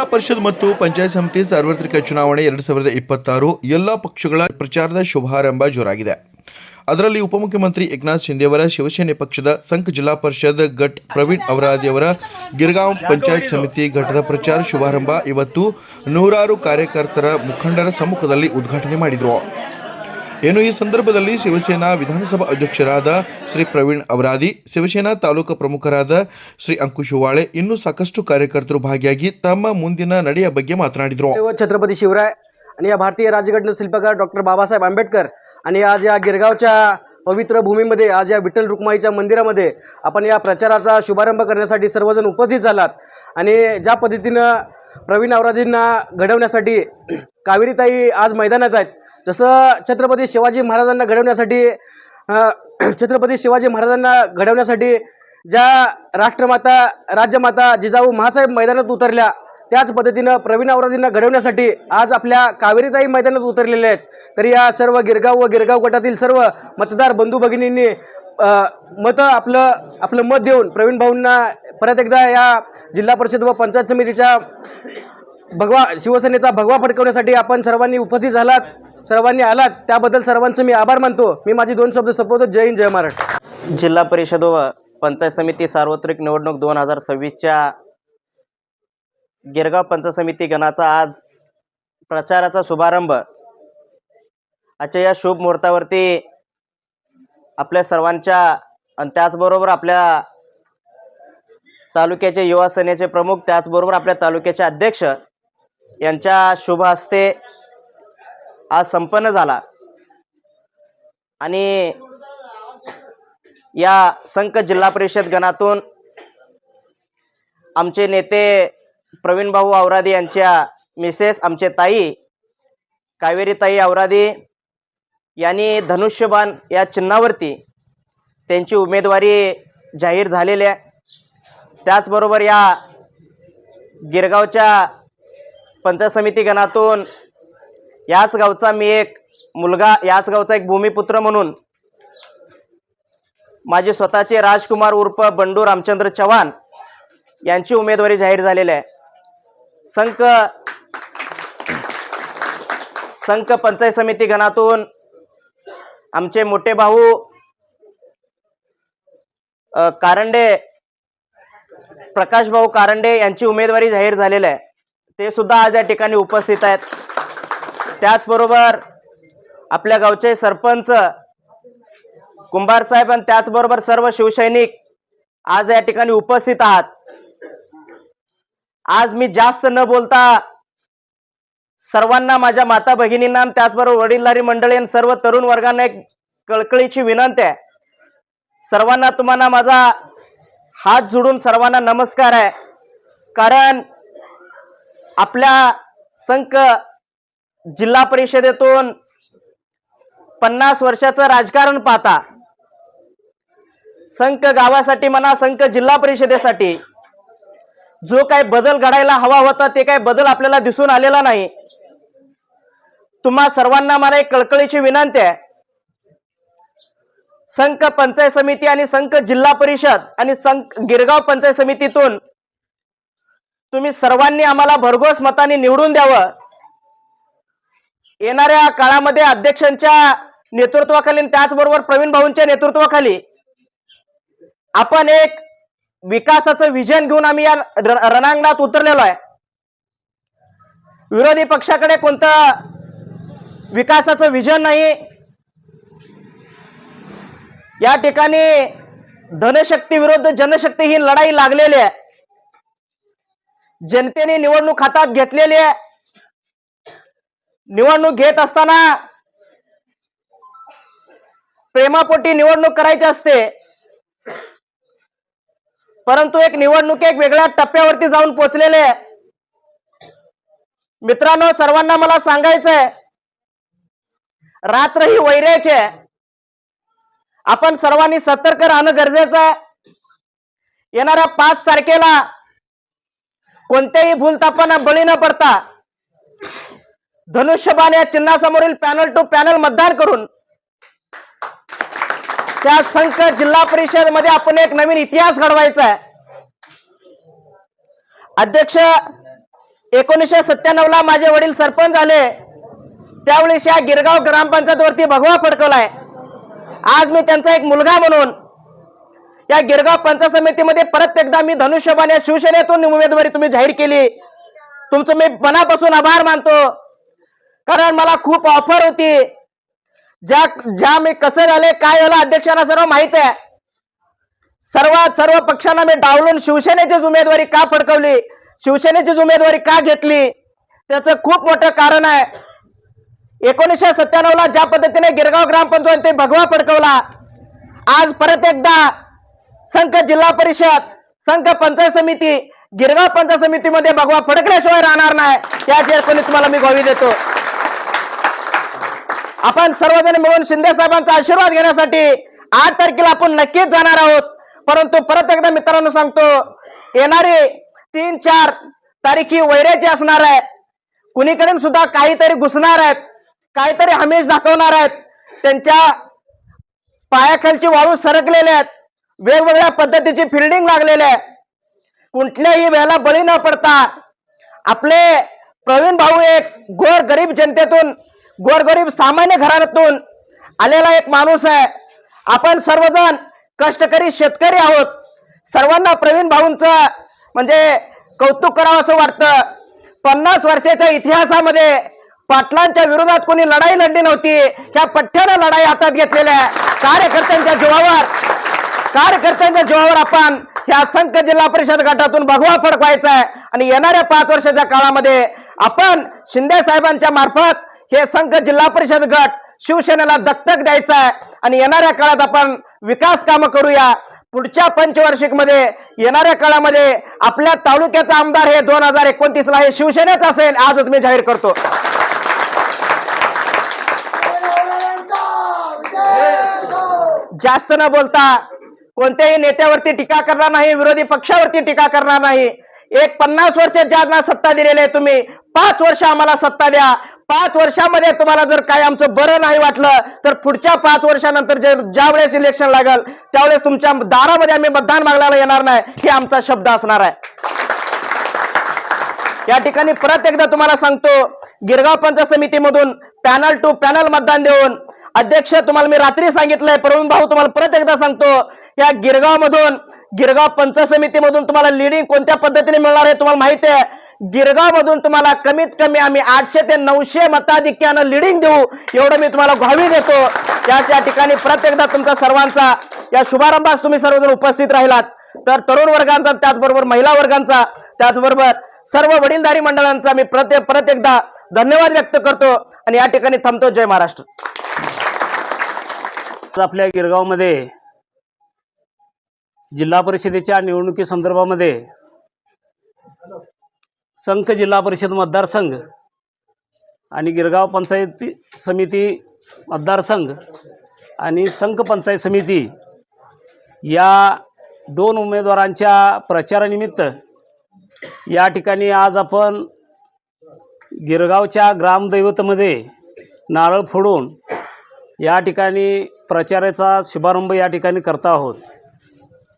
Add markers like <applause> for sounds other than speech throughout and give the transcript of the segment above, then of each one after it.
ಜಿಲ್ಲಾ ಪರಿಷತ್ ಮತ್ತು ಪಂಚಾಯತ್ ಸಮಿತಿ ಸಾರ್ವತ್ರಿಕ ಚುನಾವಣೆ ಎರಡು ಸಾವಿರದ ಇಪ್ಪತ್ತಾರು ಎಲ್ಲ ಪಕ್ಷಗಳ ಪ್ರಚಾರದ ಶುಭಾರಂಭ ಜೋರಾಗಿದೆ. ಅದರಲ್ಲಿ ಉಪಮುಖ್ಯಮಂತ್ರಿ ಏಕನಾಥ್ ಶಿಂದೆಯವರ ಶಿವಸೇನೆ ಪಕ್ಷದ ಸಂಘ ಜಿಲ್ಲಾ ಪರಿಷತ್ ಘಟ್ ಪ್ರವೀಣ್ ಅವರಾದಿಯವರ ಗಿರ್ಗಾಂವ್ ಪಂಚಾಯತ್ ಸಮಿತಿ ಘಟದ ಪ್ರಚಾರ ಶುಭಾರಂಭ ಇವತ್ತು ನೂರಾರು ಕಾರ್ಯಕರ್ತರ ಮುಖಂಡರ ಸಮ್ಮುಖದಲ್ಲಿ ಉದ್ಘಾಟನೆ ಮಾಡಿದರು. ಏನು ಈ ಸಂದರ್ಭದಲ್ಲಿ ಶಿವಸೇನಾ ವಿಧಾನಸಭಾ ಅಧ್ಯಕ್ಷರಾದ ಶ್ರೀ ಪ್ರವೀಣ್ ಅವರಾದಿ ಶಿವಸೇನಾ ತಾಲೂಕು ಪ್ರಮುಖರಾದ ಶ್ರೀ ಅಂಕುಶ್ ವಾಳೆ ಇನ್ನೂ ಸಾಕಷ್ಟು ಕಾರ್ಯಕರ್ತರು ಭಾಗಿಯಾಗಿ ತಮ್ಮ ಮುಂದಿನ ನಡೆಯ ಬಗ್ಗೆ ಮಾತನಾಡಿದರು व छत्रपती शिवराय आणि या भारतीय राज्यघटना शिल्पकार डॉक्टर बाबासाहेब आंबेडकर आणि आज या गिरगावच्या पवित्र भूमीमध्ये आज या विठ्ठल रुक्माईच्या मंदिरामध्ये आपण या प्रचाराचा शुभारंभ करण्यासाठी सर्वजण उपस्थित झालात आणि ज्या पद्धतीनं प्रवीण आवरादींना घडवण्यासाठी कावेरीताई आज मैदानात आहेत जसं छत्रपती शिवाजी महाराजांना घडवण्यासाठी <clears throat> छत्रपती शिवाजी महाराजांना घडवण्यासाठी ज्या राष्ट्रमाता राज्यमाता जिजाऊ महासाहेब मैदानात उतरल्या त्याच पद्धतीनं प्रवीण आवरादींना घडवण्यासाठी आज आपल्या कावेरीताई मैदानात उतरलेले आहेत. तर या सर्व गिरगाव व गिरगाव गटातील सर्व मतदार बंधू भगिनींनी मतं आपलं आपलं मत देऊन प्रवीण भाऊंना परत एकदा या जिल्हा परिषद व पंचायत समितीच्या भगवा शिवसेनेचा भगवा फडकवण्यासाठी आपण सर्वांनी उपस्थित झालात. सर्वांनी आलात त्याबद्दल सर्वांचं मी आभार मानतो. मी माझी दोन शब्द संपवतो. जय हिंद जय महाराष्ट्र. जिल्हा परिषद व पंचायत समिती सार्वत्रिक निवडणूक दोन हजार सव्वीसच्या गिरगाव पंचायत समिती गणाचा आज प्रचाराचा शुभारंभ. आजच्या या शुभ मुहूर्तावरती आपल्या सर्वांच्या आणि त्याचबरोबर आपल्या तालुक्याचे युवा सेनेचे प्रमुख त्याचबरोबर आपल्या तालुक्याचे अध्यक्ष यांच्या शुभ हस्ते आज संपन्न झाला. आणि या संक जिल्हा परिषद गणातून आमचे नेते प्रवीण भाऊ आवरादी यांच्या मिसेस आमचे ताई कावेरी ताई आवरादी यांनी धनुष्यबाण या चिन्हावरती त्यांची उमेदवारी जाहीर झालेली आहे. त्याचबरोबर या गिरगावच्या पंचायत समिती गणातून याच गावचा मी एक मुलगा याच गावचा एक भूमिपुत्र म्हणून माझे स्वतःचे राजकुमार उर्फ बंडू रामचंद्र चव्हाण यांची उमेदवारी जाहीर झालेली आहे. संक संक पंचायत समिती गणातून आमचे मोठे भाऊ कारंडे प्रकाश भाऊ कारंडे यांची उमेदवारी जाहीर झालेली आहे. ते सुद्धा आज या ठिकाणी उपस्थित आहेत. त्याचबरोबर आपल्या गावचे सरपंच कुंभार साहेब आणि त्याचबरोबर सर्व शिवसैनिक आज या ठिकाणी उपस्थित आहात. आज मी जास्त न बोलता सर्वांना माझ्या माता भगिनींना त्याचबरोबर वडीलधारी मंडळी आणि सर्व तरुण वर्गांना एक कळकळीची विनंती आहे. सर्वांना तुम्हाला माझा हात जोडून सर्वांना नमस्कार आहे. कारण आपल्या संक जिल्हा परिषदेतून पन्नास वर्षाचं राजकारण पाहता संघ गावासाठी म्हणा संघ जिल्हा परिषदेसाठी जो काही बदल घडायला हवा होता ते काही बदल आपल्याला दिसून आलेला नाही. तुम्हा सर्वांना मला एक कळकळीची विनंती आहे. संघ पंचायत समिती आणि संघ जिल्हा परिषद आणि संघ गिरगाव पंचायत समितीतून तुम्ही सर्वांनी आम्हाला भरघोस मताने निवडून द्यावं. येणाऱ्या काळामध्ये अध्यक्षांच्या नेतृत्वाखाली त्याचबरोबर प्रवीण भाऊंच्या नेतृत्वाखाली आपण एक विकासाचं विजन घेऊन आम्ही या रणांगणात उतरलेलो आहे. विरोधी पक्षाकडे कोणतं विकासाचं विजन नाही या ठिकाणी धनशक्ती विरुद्ध जनशक्ती ही लढाई लागलेली आहे. जनतेने निवडणूक हातात घेतलेली आहे. निवडणूक घेत असताना प्रेमापोटी निवडणूक करायची असते. परंतु एक निवडणूक एक वेगळ्या टप्प्यावरती जाऊन पोचलेले. मित्रांनो सर्वांना मला सांगायचंय रात्र ही वैर्याची आपण सर्वांनी सतर्क राहणं गरजेचं आहे. येणाऱ्या पाच तारखेला कोणत्याही भूलतापांना बळी न पडता धनुष्यबाण या चिन्हासमोरील पॅनल टू पॅनल मतदान करून त्या संघ जिल्हा परिषदमध्ये आपण एक नवीन इतिहास घडवायचा आहे. अध्यक्ष एकोणीसशे सत्त्याण्णवला माझे वडील सरपंच झाले. त्यावेळेस या गिरगाव ग्रामपंचायतवरती भगवा फडकवलाय. आज मी त्यांचा एक मुलगा म्हणून या गिरगाव पंचायत समितीमध्ये परत एकदा मी धनुष्यबाण या शिवसेनेतून उमेदवारी तुम्ही जाहीर केली. तुमचं मी मनापासून आभार मानतो. कारण मला खूप ऑफर होती. ज्या ज्या मी कसं झाले काय झालं अध्यक्षांना सर्व माहीत आहे. सर्व सर्व पक्षांना मी डावलून शिवसेनेचीच उमेदवारी का फडकवली? शिवसेनेचीच उमेदवारी का घेतली? त्याचं खूप मोठं कारण आहे. एकोणीसशे सत्त्याण्णवला ज्या पद्धतीने गिरगाव ग्रामपंचायत भगवा फडकवला आज परत एकदा संघ जिल्हा परिषद संघ पंचायत समिती गिरगाव पंचायत समितीमध्ये भगवा फडकल्याशिवाय राहणार नाही. याची एकोणी तुम्हाला मी गोवी देतो. आपण सर्वजण मिळून शिंदे साहेबांचा आशीर्वाद घेण्यासाठी आठ तारखेला आपण नक्कीच जाणार आहोत. परंतु परत एकदा मित्रांनो सांगतो येणारे तीन चार तारीखी वैऱ्याची असणार आहे. कुणीकडून सुद्धा काहीतरी घुसणार आहेत काहीतरी हमेश दाखवणार आहेत. त्यांच्या पायाखालची वाळू सरकलेल्या आहेत. वेगवेगळ्या पद्धतीची फिल्डिंग लागलेली आहे. कुठल्याही वेळेला बळी न पडता आपले प्रवीण भाऊ एक गोर गरीब जनतेतून गोरगरीब सामान्य घराण्यातून आलेला एक माणूस आहे. आपण सर्वजण कष्टकरी शेतकरी आहोत. सर्वांना प्रवीण भाऊंचं म्हणजे कौतुक करावं असं वाटतं. पन्नास वर्षाच्या इतिहासामध्ये पाटलांच्या विरोधात कोणी लढाई लढली नव्हती. त्या पठ्ठ्यानं लढाई हातात घेतलेल्या कार्यकर्त्यांच्या जीवावर कार्यकर्त्यांच्या जीवावर आपण ह्या असंख्य जिल्हा परिषद गटातून भगवा फडकवायचा आहे. आणि येणाऱ्या पाच वर्षाच्या काळामध्ये आपण शिंदे साहेबांच्या मार्फत हे संघ जिल्हा परिषद गट शिवसेनेला दत्तक द्यायचा आहे आणि येणाऱ्या काळात आपण विकास कामं करूया. पुढच्या पंचवार्षिकमध्ये येणाऱ्या काळामध्ये आपल्या तालुक्याचा आमदार हे दोन हजार एकोणतीस ला हे शिवसेनेच असेल आजच मी जाहीर करतो. जास्त न बोलता कोणत्याही नेत्यावरती टीका करणार नाही विरोधी पक्षावरती टीका करणार नाही. एक पन्नास वर्ष ज्यांना सत्ता दिलेली आहे तुम्ही पाच वर्ष आम्हाला सत्ता द्या. पाच वर्षामध्ये तुम्हाला जर काय आमचं बरं नाही वाटलं तर पुढच्या पाच वर्षानंतर जे ज्या वेळेस इलेक्शन लागल त्यावेळेस तुमच्या दारामध्ये आम्ही मतदान मागण्याला येणार नाही हे आमचा शब्द असणार आहे. या ठिकाणी परत एकदा तुम्हाला सांगतो गिरगाव पंचायत समितीमधून पॅनल टू पॅनल मतदान देऊन अध्यक्ष तुम्हाला मी रात्री सांगितलंय प्रवीण भाऊ तुम्हाला परत एकदा सांगतो या गिरगाव मधून गिरगाव पंचायत समितीमधून तुम्हाला लिडिंग कोणत्या पद्धतीने मिळणार आहे तुम्हाला माहिती आहे. गिरगाव मधून तुम्हाला कमीत कमी आम्ही आठशे ते नऊशे मताधिक्यानं लिडिंग देऊ एवढं मी तुम्हाला ग्वाही देतो. या त्या ठिकाणी प्रत्येकदा तुमचा सर्वांचा या शुभारंभास तुम्ही सर्वजण उपस्थित राहिलात. तर तरुण वर्गांचा त्याचबरोबर महिला वर्गांचा त्याचबरोबर सर्व वडीलधारी मंडळांचा मी प्रत्येक प्रत्येकदा धन्यवाद व्यक्त करतो आणि या ठिकाणी थांबतो. जय महाराष्ट्र. आपल्या गिरगावमध्ये जिल्हा परिषदेच्या निवडणुकी संदर्भामध्ये संघ जिल्हा परिषद मतदारसंघ आणि गिरगाव पंचायती समिती मतदारसंघ आणि संघ पंचायत समिती या दोन उमेदवारांच्या प्रचारानिमित्त या ठिकाणी आज आपण गिरगावच्या ग्रामदैवतमध्ये नारळ फोडून या ठिकाणी प्रचाराचा शुभारंभ या ठिकाणी करत आहोत.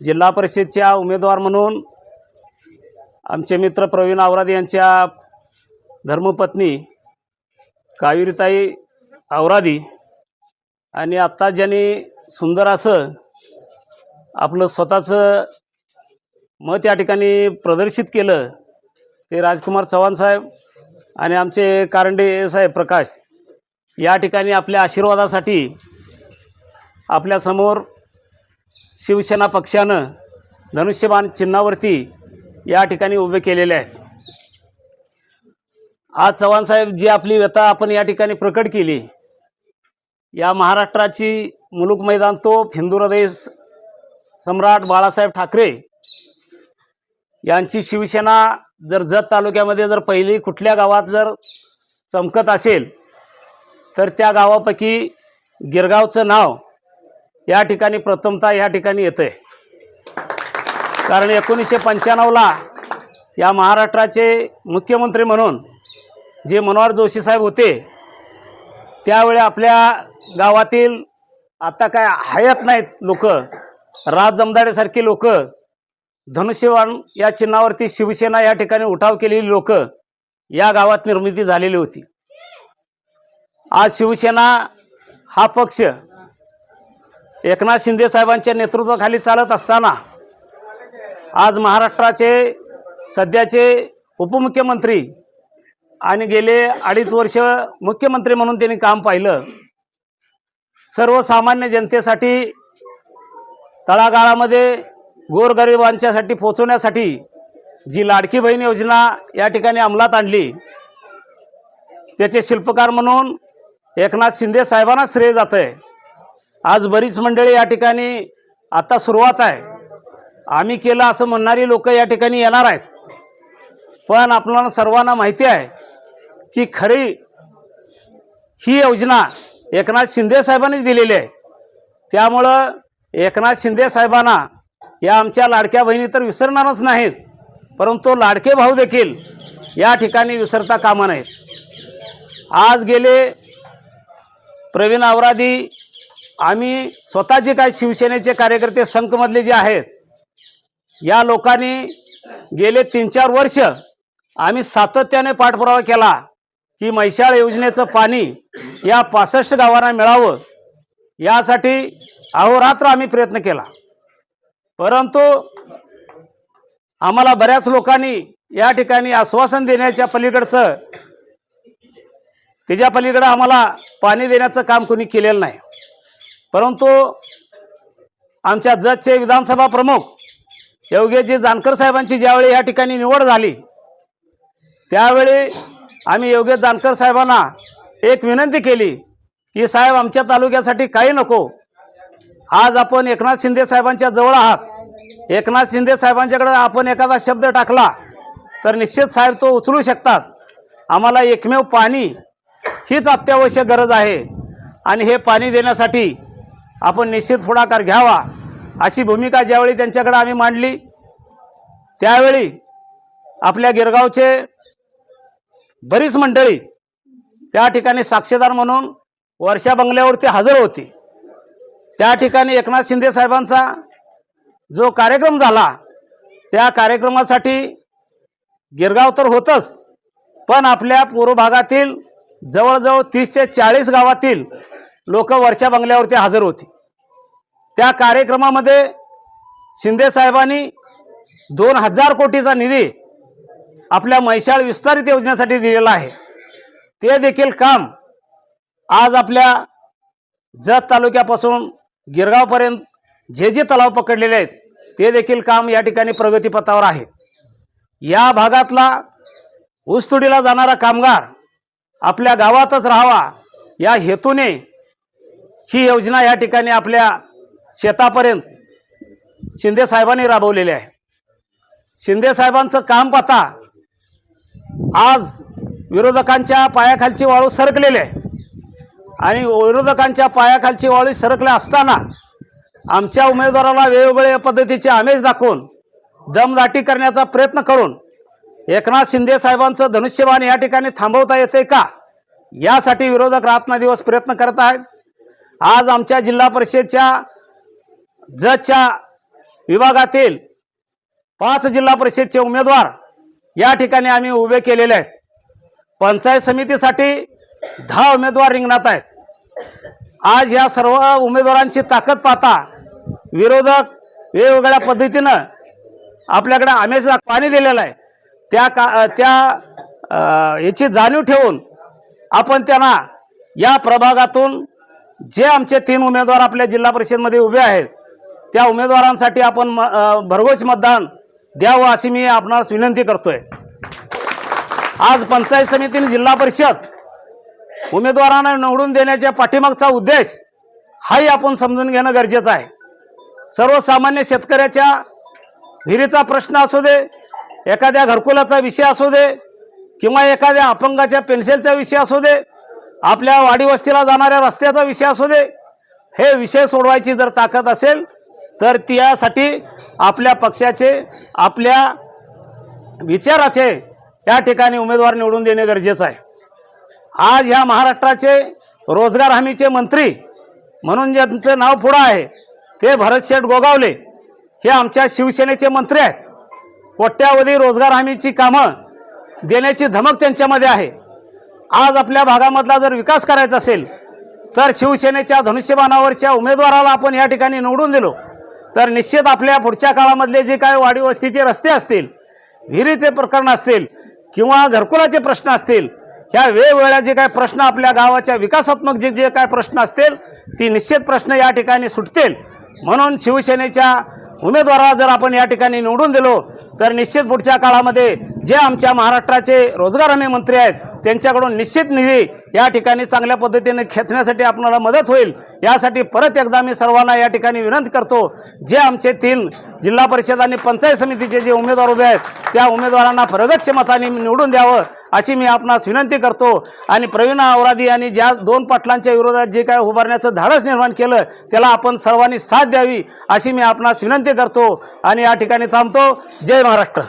जिल्हा परिषदच्या उमेदवार म्हणून आमचे मित्र प्रवीण आवराद यांच्या धर्मपत्नी कावेरीताई आवरादी आणि आत्ता ज्यांनी सुंदर असं आपलं स्वतःचं मत या ठिकाणी प्रदर्शित केलं ते राजकुमार चव्हाण साहेब आणि आमचे कारंडे साहेब प्रकाश या ठिकाणी आपल्या आशीर्वादासाठी आपल्यासमोर शिवसेना पक्षानं धनुष्यबाण चिन्हावरती या ठिकाणी उभे केलेले आहेत. आज चव्हाण साहेब जी आपली व्यथा आपण या ठिकाणी प्रकट केली या महाराष्ट्राची मुलुक मैदान तो हिंदू हृदय सम्राट बाळासाहेब ठाकरे यांची शिवसेना जर जत तालुक्यामध्ये जर पहिली कुठल्या गावात जर चमकत असेल तर त्या गावापैकी गिरगावचं नाव या ठिकाणी प्रथमतः या ठिकाणी येतं आहे कारण एकोणीसशे पंच्याण्णवला या महाराष्ट्राचे मुख्यमंत्री म्हणून जे मनोहर जोशी साहेब होते त्यावेळी आपल्या गावातील आता काय हयात नाहीत लोक राज जमदाडेसारखी लोक धनुष्यबाण या चिन्हावरती शिवसेना या ठिकाणी उठाव केलेली लोक या गावात निर्मिती झालेली होती. आज शिवसेना हा पक्ष एकनाथ शिंदे साहेबांच्या नेतृत्वाखाली चालत असताना आज महाराष्ट्राचे सध्याचे उपमुख्यमंत्री आणि गेले अडीच वर्ष मुख्यमंत्री म्हणून त्यांनी काम पाहिलं. सर्वसामान्य जनतेसाठी तळागाळामध्ये गोरगरिबांच्यासाठी पोचवण्यासाठी जी लाडकी बहीण योजना या ठिकाणी अंमलात आणली त्याचे शिल्पकार म्हणून एकनाथ शिंदे साहेबांना श्रेय जात आहे आज बरीच मंडळी या ठिकाणी आता सुरुवात आहे. आम्ही केलं असं म्हणणारी लोक या ठिकाणी येणार आहेत. पण आपल्याला सर्वांना माहिती आहे की खरी ही योजना एकनाथ शिंदे साहेबांनीच दिलेली आहे. त्यामुळं एकनाथ शिंदे साहेबांना या आमच्या लाडक्या बहिणी तर विसरणारच नाहीत. परंतु लाडके भाऊ देखील या ठिकाणी विसरता कामा नयेत. आज गेले प्रवीण आवरादी आम्ही स्वतः जे काही शिवसेनेचे कार्यकर्ते संकमधले जे आहेत या लोकांनी गेले तीन चार वर्ष आम्ही सातत्याने पाठपुरावा केला की म्हैशाळ योजनेचं पाणी या पासष्ट गावांना मिळावं यासाठी अहोरात्र आम्ही प्रयत्न केला. परंतु आम्हाला बऱ्याच लोकांनी या ठिकाणी आश्वासन देण्याच्या पलीकडचं त्याच्या पलीकडं आम्हाला पाणी देण्याचं काम कोणी केलेलं नाही. परंतु आमच्या जजचे विधानसभा प्रमुख योगेशजी जानकर साहेबांची ज्यावेळी या ठिकाणी निवड झाली त्यावेळी आम्ही योगेश जानकर साहेबांना एक विनंती केली की साहेब आमच्या तालुक्यासाठी काही नको. आज आपण एकनाथ शिंदे साहेबांच्या जवळ आहात. एकनाथ शिंदे साहेबांच्याकडे आपण एखादा शब्द टाकला तर निश्चित साहेब तो उचलू शकतात. आम्हाला एकमेव पाणी हीच अत्यावश्यक गरज आहे. आणि हे पाणी देण्यासाठी आपण निश्चित पुढाकार घ्यावा. अशी भूमिका ज्यावेळी त्यांच्याकडे आम्ही मांडली त्यावेळी आपल्या गिरगावचे बरीच मंडळी त्या ठिकाणी साक्षीदार म्हणून वर्षा बंगल्यावरती हजर होती. त्या ठिकाणी एकनाथ शिंदे साहेबांचा जो कार्यक्रम झाला त्या कार्यक्रमासाठी गिरगाव तर होतच पण आपल्या पूर्व भागातील जवळजवळ तीस ते चाळीस गावातील लोक वर्षा बंगल्यावरती हजर होती. त्या कार्यक्रमामध्ये शिंदे साहेबांनी दोन हजार कोटीचा निधी आपल्या मैशाळ विस्तारित योजनेसाठी दिलेला आहे. ते देखील काम आज आपल्या जत तालुक्यापासून गिरगावपर्यंत जे जे तलाव पकडलेले आहेत ते देखील काम या ठिकाणी प्रगतीपथावर आहे. या भागातला ऊसतोडीला जाणारा कामगार आपल्या गावातच राहावा या हेतूने ही योजना या ठिकाणी आपल्या शेतापर्यंत. शिंदे साहेबांनी राबवलेले आहे. शिंदे साहेबांचं काम पाहता आज विरोधकांच्या पायाखालची वाळू सरकलेली आहे. आणि विरोधकांच्या पायाखालची वाळू सरकल्या असताना आमच्या उमेदवाराला वेगवेगळ्या पद्धतीचे आमेज दाखवून दमदाटी करण्याचा प्रयत्न करून एकनाथ शिंदे साहेबांचं धनुष्यबाण या ठिकाणी थांबवता येते का? यासाठी विरोधक रात्रदिवस प्रयत्न करत आहेत. आज आमच्या जिल्हा परिषदच्या जजच्या विभागातील पाच जिल्हा परिषदचे उमेदवार या ठिकाणी आम्ही उभे केलेले आहेत. पंचायत समितीसाठी दहा उमेदवार रिंगणात आहेत. आज या सर्व उमेदवारांची ताकद पाहता विरोधक वेगवेगळ्या पद्धतीनं आपल्याकडे आमेश पाणी दिलेलं आहे. त्या का त्या याची जाणीव ठेवून आपण त्यांना या प्रभागातून जे आमचे तीन उमेदवार आपल्या जिल्हा परिषदमध्ये उभे आहेत त्या उमेदवारांसाठी आपण म- भरघोस मतदान द्यावं अशी मी आपणास विनंती करतोय. आज पंचायत समितीने जिल्हा परिषद उमेदवारांना निवडून देण्याच्या पाठीमागचा उद्देश हाही आपण समजून घेणं गरजेचं आहे. सर्वसामान्य शेतकऱ्याच्या विहिरीचा प्रश्न असू दे एखाद्या घरकुलाचा विषय असू दे किंवा एखाद्या अपंगाच्या पेन्सिलचा विषय असू दे आपल्या वाडीवस्तीला जाणाऱ्या रस्त्याचा विषय असू दे हे विषय सोडवायची जर ताकद असेल तर त्यासाठी आपल्या पक्षाचे आपल्या विचाराचे या ठिकाणी उमेदवार निवडून देणे गरजेचं आहे. आज ह्या महाराष्ट्राचे रोजगार हमीचे मंत्री म्हणून ज्यांचं नाव पुढं आहे ते भरत शेठ गोगावले. हे आमच्या शिवसेनेचे मंत्री आहेत. कोट्यावधी रोजगार हमीची कामं देण्याची धमक त्यांच्यामध्ये आहे. आज आपल्या भागामधला जर विकास करायचा असेल तर शिवसेनेच्या धनुष्यबाणावरच्या उमेदवाराला आपण या ठिकाणी निवडून दिलो. तर निश्चित आपल्या पुढच्या काळामधले जे काय वाडी वस्तीचे रस्ते असतील विहिरीचे प्रकरण असतील किंवा घरकुलाचे प्रश्न असतील ह्या वेगवेगळ्या जे काय प्रश्न आपल्या गावाच्या विकासात्मक जे जे काय प्रश्न असतील ती निश्चित प्रश्न या ठिकाणी सुटतील. म्हणून शिवसेनेच्या उमेदवाराला जर आपण या ठिकाणी निवडून दिलो तर निश्चित पुढच्या काळामध्ये जे आमच्या महाराष्ट्राचे रोजगार हमी मंत्री आहेत त्यांच्याकडून निश्चित निधी या ठिकाणी चांगल्या पद्धतीने खेचण्यासाठी आपणाला मदत होईल. यासाठी परत एकदा मी सर्वांना या ठिकाणी विनंती करतो जे आमचे तीन जिल्हा परिषद आणि पंचायत समितीचे जे उमेदवार उभे आहेत त्या उमेदवारांना प्रगतच्या मताने निवडून द्यावं अशी मी आपणास विनंती करतो. आणि प्रवीण आवरादी यांनी ज्या दोन पाटलांच्या विरोधात जे काय उभारण्याचं धाडस निर्माण केलं त्याला आपण सर्वांनी साथ द्यावी अशी मी आपणास विनंती करतो. आणि या ठिकाणी थांबतो. जय महाराष्ट्र.